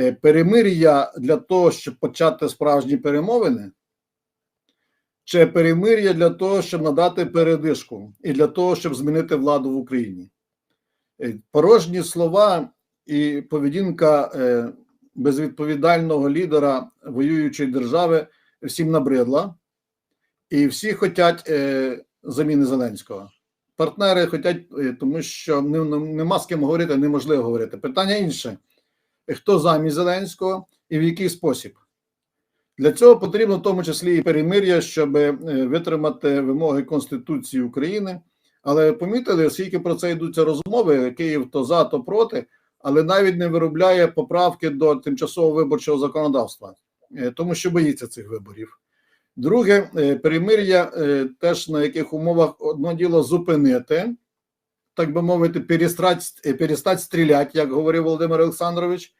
Е, Перемир'я для того, щоб почати справжні перемовини, чи перемир'я для того, щоб надати передишку і для того, щоб змінити владу в Україні. Е, Порожні слова і поведінка е, безвідповідального лідера воюючої держави всім набридла, і всі хочуть заміни Зеленського. Партнери хочуть, тому що не- не- нема з ким говорити, неможливо говорити. Питання інше: хто замість Зеленського і в який спосіб? Для цього потрібно в тому числі і перемир'я, щоб е, витримати вимоги Конституції України. Але помітили, оскільки про це йдуться розмови, Київ то за, то проти, але навіть не виробляє поправки до тимчасового виборчого законодавства, е, тому що боїться цих виборів. Друге, е, перемир'я теж на яких умовах одно діло зупинити, так би мовити, перестать, перестать стріляти, як говорив Володимир Олександрович,